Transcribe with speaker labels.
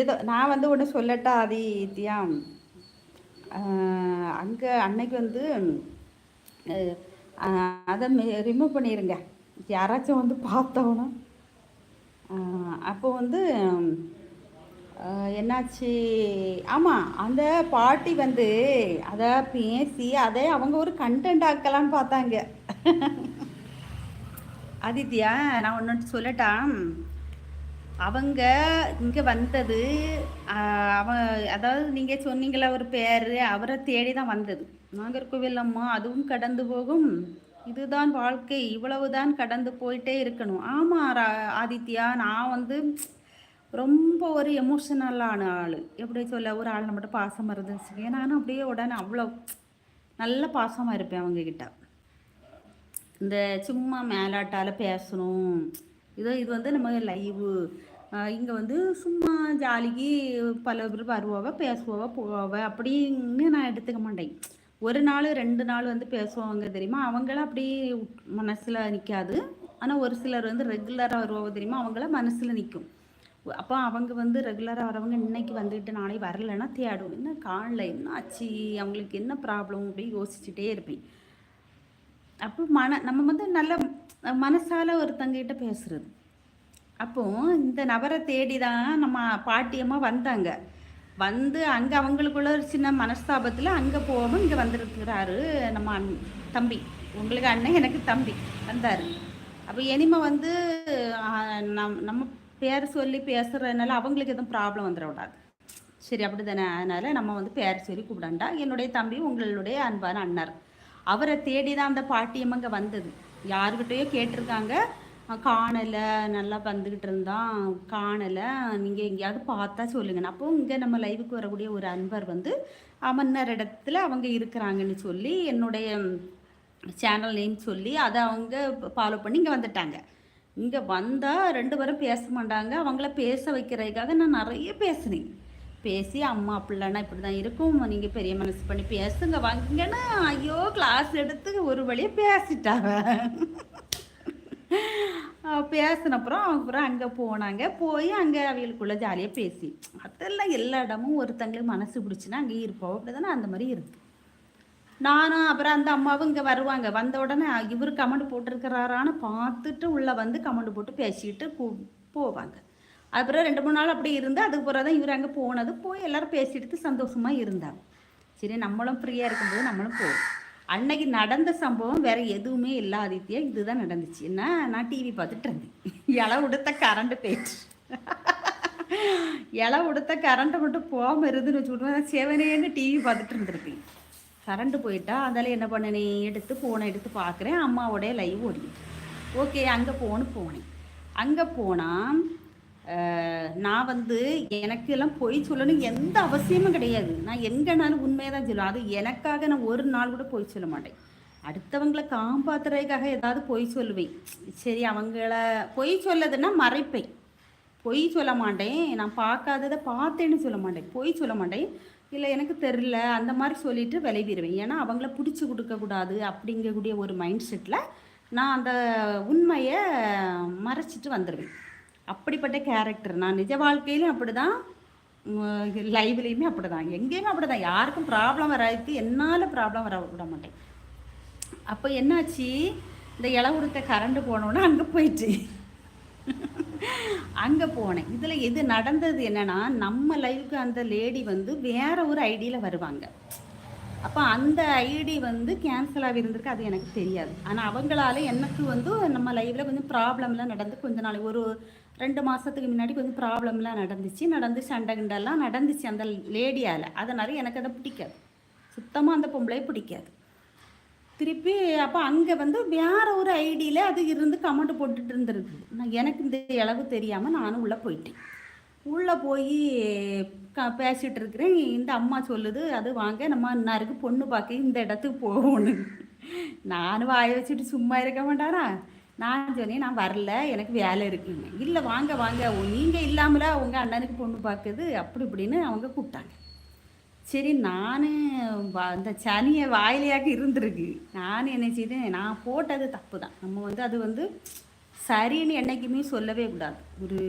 Speaker 1: ஏதோ நான் வந்து ஒன்று சொல்லட்டா ஆதித்யா? அங்கே அன்னைக்கு வந்து அதை ரிமூவ் பண்ணிடுங்க யாராச்சும் வந்து பார்த்தோன்னா அப்போ வந்து என்னாச்சு? ஆமாம் அந்த பாட்டி வந்து அதை பேசி அதை அவங்க ஒரு கண்டென்ட் ஆக்கலான்னு பார்த்தாங்க. ஆதித்யா நான் ஒன்று சொல்லட்டா அவங்க இங்கே வந்தது ஆஹ் அவ அதாவது நீங்கள் சொன்னீங்களா ஒரு பேர் அவரை தேடி தான் வந்தது. நாகர்கோவில் அம்மா அதுவும் கடந்து போகும். இதுதான் வாழ்க்கை இவ்வளவுதான் கடந்து போயிட்டே இருக்கணும். ஆமாம் ரா- ஆதித்யா நான் வந்து ரொம்ப ஒரு எமோஷனலான ஆள். எப்படி சொல்ல ஒரு ஆள் நம்மகிட்ட பாசமாக இருந்துச்சு நானும் அப்படியே உடனே அவ்வளோ நல்ல பாசமாக இருப்பேன் அவங்க கிட்ட இந்த சும்மா மேலாட்டால் பேசணும். இதோ இது வந்து நம்ம லைவு இங்கே வந்து சும்மா ஜாலிக்கு பல பேர் வருவாவ பேசுவாவ போவாவ. அப்படின்னு நான் எடுத்துக்க மாட்டேன். ஒரு நாள் ரெண்டு நாள் வந்து பேசுவாங்க தெரியுமா? அவங்களாம் அப்படி மனசில் நிற்காது ஆனால் ஒரு சிலர் வந்து ரெகுலராக வருவாங்க தெரியுமா? அவங்களாம் மனசில் நிற்கும் அப்போ அவங்க வந்து ரெகுலராக வரவங்க இன்னைக்கு வந்துட்டு நாளை வரலைன்னா தேடும். என்ன காணல என்ன ஆச்சு அவங்களுக்கு என்ன ப்ராப்ளம் அப்படின்னு யோசிச்சுட்டே இருப்பேன். அப்போ மன நம்ம வந்து நல்ல மனசால ஒருத்தங்கிட்ட பேசுறது. அப்போ இந்த நபரை தேடி தான் நம்ம பாட்டியம்மா வந்தாங்க. வந்து அங்கே அவங்களுக்குள்ள ஒரு சின்ன மனஸ்தாபத்தில் அங்கே போகணும் இங்கே வந்திருக்கிறாரு நம்ம அண் தம்பி. உங்களுக்கு அண்ணன் எனக்கு தம்பி வந்தார். அப்போ இனிமே வந்து நம் நம்ம பேர் சொல்லி பேசுகிறதுனால அவங்களுக்கு எதுவும் ப்ராப்ளம் வந்துடக்கூடாது. சரி அப்படி தானே அதனால் நம்ம வந்து பேர் சொல்லி கூப்பிடாண்டா. என்னுடைய தம்பி உங்களுடைய அன்பான அண்ணர். அவரை தேடி தான் அந்த பாட்டியம்மா இங்கே வந்தது. யாருக்கிட்டேயோ கேட்டிருக்காங்க. காணலை நல்லா வந்துக்கிட்டு இருந்தான் காணலை. நீங்கள் எங்கேயாவது பார்த்தா சொல்லுங்க. அப்போ இங்கே நம்ம லைவுக்கு வரக்கூடிய ஒரு அன்பர் வந்து அமன்னர் இடத்துல அவங்க இருக்கிறாங்கன்னு சொல்லி என்னுடைய சேனல் நேம் சொல்லி அதை அவங்க ஃபாலோ பண்ணி இங்கே வந்துட்டாங்க. இங்கே வந்தால் ரெண்டு பேரும் பேச மாட்டாங்க. அவங்கள பேச வைக்கிறதுக்காக நான் நிறைய பேசினேன். பேசி அம்மா அப்படிலன்னா இப்படி தான் இருக்கும். நீங்கள் பெரிய மனசு பண்ணி பேசுங்க வாங்கிங்கன்னா ஐயோ கிளாஸ் எடுத்து ஒரு வழியாக பேசிட்டாங்க. பேசினப்புறம் அப்புறம் அங்கே போனாங்க. போய் அங்கே அவங்களுக்குள்ள ஜாலியாக பேசி. அதெல்லாம் எல்லா இடமும் ஒருத்தங்களுக்கு மனசு பிடிச்சின்னா அங்கே இருப்போம். அப்படி தானே அந்த மாதிரி இருக்கு. நானும் அப்புறம் அந்த அம்மாவும் இங்கே வருவாங்க. வந்த உடனே இவர் கமெண்ட் போட்டிருக்கிறாரான்னு பார்த்துட்டு உள்ளே வந்து கமெண்ட் போட்டு பேசிட்டு போவாங்க. அப்புறம் ரெண்டு மூணு நாள் அப்படி இருந்து அதுக்கு பிறகு தான் இவர் அங்கே போனது போய் எல்லோரும் பேசிட்டு சந்தோஷமாக இருந்தாங்க. சரி நம்மளும் ஃப்ரீயாக இருக்கும்போது நம்மளும் போவோம். அன்னைக்கு நடந்த சம்பவம் வேற எதுவுமே இல்லை ஆதித்யா. இதுதான் நடந்துச்சு. என்ன? நான் டிவி பார்த்துட்டு இருந்தேன். இலை உடுத்த கரண்ட் போயிடுச்சு. இலை உடுத்த கரண்ட்டை மட்டும் போகாமல் இருந்துன்னு வச்சுக்கிட்டு செவனேன்னு டிவி பார்த்துட்டு இருந்திருப்பேன். கரண்ட் போயிட்டா அதில் என்ன பண்ணனே? எடுத்து ஃபோனை எடுத்து பார்க்குறேன். அம்மாவோடைய லைவ் ஓடிட்டு ஓகே அங்கே போகணும் போனேன். அங்கே போனால் நான் வந்து எனக்கு எல்லாம் பொய் சொல்லணும் எந்த அவசியமும் கிடையாது. நான் எங்கேனாலும் உண்மையை தான் சொல்லுவேன். அது எனக்காக நான் ஒரு நாள் கூட பொய் சொல்ல மாட்டேன். அடுத்தவங்களை காப்பாத்துறதுக்காக ஏதாவது பொய் சொல்லுவேன். சரி அவங்கள பொய் சொல்லதுன்னா மறைப்பேன். பொய் சொல்ல மாட்டேன். நான் பார்க்காததை பார்த்தேன்னு சொல்ல மாட்டேன். பொய் சொல்ல மாட்டேன். இல்லை எனக்கு தெரில அந்த மாதிரி சொல்லிட்டு விளைவிடுவேன். ஏன்னா அவங்கள பிடிச்சி கொடுக்கக்கூடாது அப்படிங்கக்கூடிய ஒரு மைண்ட் செட்டில் நான் அந்த உண்மையை மறைச்சிட்டு வந்துடுவேன் அப்படிப்பட்ட கேரக்டர் நான் நிஜ வாழ்க்கையிலும் அப்படி தான் லைவ்லேயுமே அப்படி தான் எங்கேயுமே அப்படி தான் யாருக்கும் ப்ராப்ளம் வராது என்னால் ப்ராப்ளம் வர விட மாட்டேன். அப்போ என்னாச்சு? இந்த இலை கொடுத்த போனோன்னா போனோன்னே அங்கே போயிட்டு. அங்கே போனேன். இதில் எது நடந்தது என்னன்னா நம்ம லைவுக்கு அந்த லேடி வந்து வேற ஒரு ஐடியில் வருவாங்க. அப்போ அந்த ஐடி வந்து கேன்சல் ஆகியிருந்திருக்கு அது எனக்கு தெரியாது. ஆனால் அவங்களால எனக்கு வந்து நம்ம லைஃப்பில் கொஞ்சம் ப்ராப்ளம்லாம் நடந்து கொஞ்ச நாள் ஒரு ரெண்டு மாதத்துக்கு முன்னாடி கொஞ்சம் ப்ராப்ளம்லாம் நடந்துச்சு. நடந்து சண்டை கிண்டெல்லாம் நடந்துச்சு அந்த லேடியால் அதனால் எனக்கு அதை பிடிக்காது. சுத்தமாக அந்த பொம்பளையை பிடிக்காது. திருப்பி அப்போ அங்கே வந்து வேற ஒரு ஐடியில் அது இருந்து கமெண்ட் போட்டுட்டு இருந்திருக்கு. நான் எனக்கு இந்த அளவு தெரியாமல் நானும் உள்ளே போயிட்டேன். உள்ளே போய் க பேசிகிட்டு இருக்கிறேன் இந்த அம்மா சொல்லுது அது வாங்க நம்ம இன்னாருக்கு பொண்ணு பார்க்க இந்த இடத்துக்கு போகணும் நானும் வாய வச்சுட்டு சும்மா இருக்க மாட்டாரா? நான் சொன்னேன் நான் வரல எனக்கு வேலை இருக்குங்க இல்லை வாங்க வாங்க. நீங்கள் இல்லாமல உங்கள் அண்ணனுக்கு பொண்ணு பார்க்குது அப்படி இப்படின்னு அவங்க கூப்பிட்டாங்க. சரி நான் அந்த சனியை வாயிலையாக இருந்திருக்கு. நான் என்ன செய்தேன் நான் போட்டது தப்பு தான் நம்ம வந்து அது வந்து சரின்னு என்றைக்குமே சொல்லவே கூடாது. ஒரு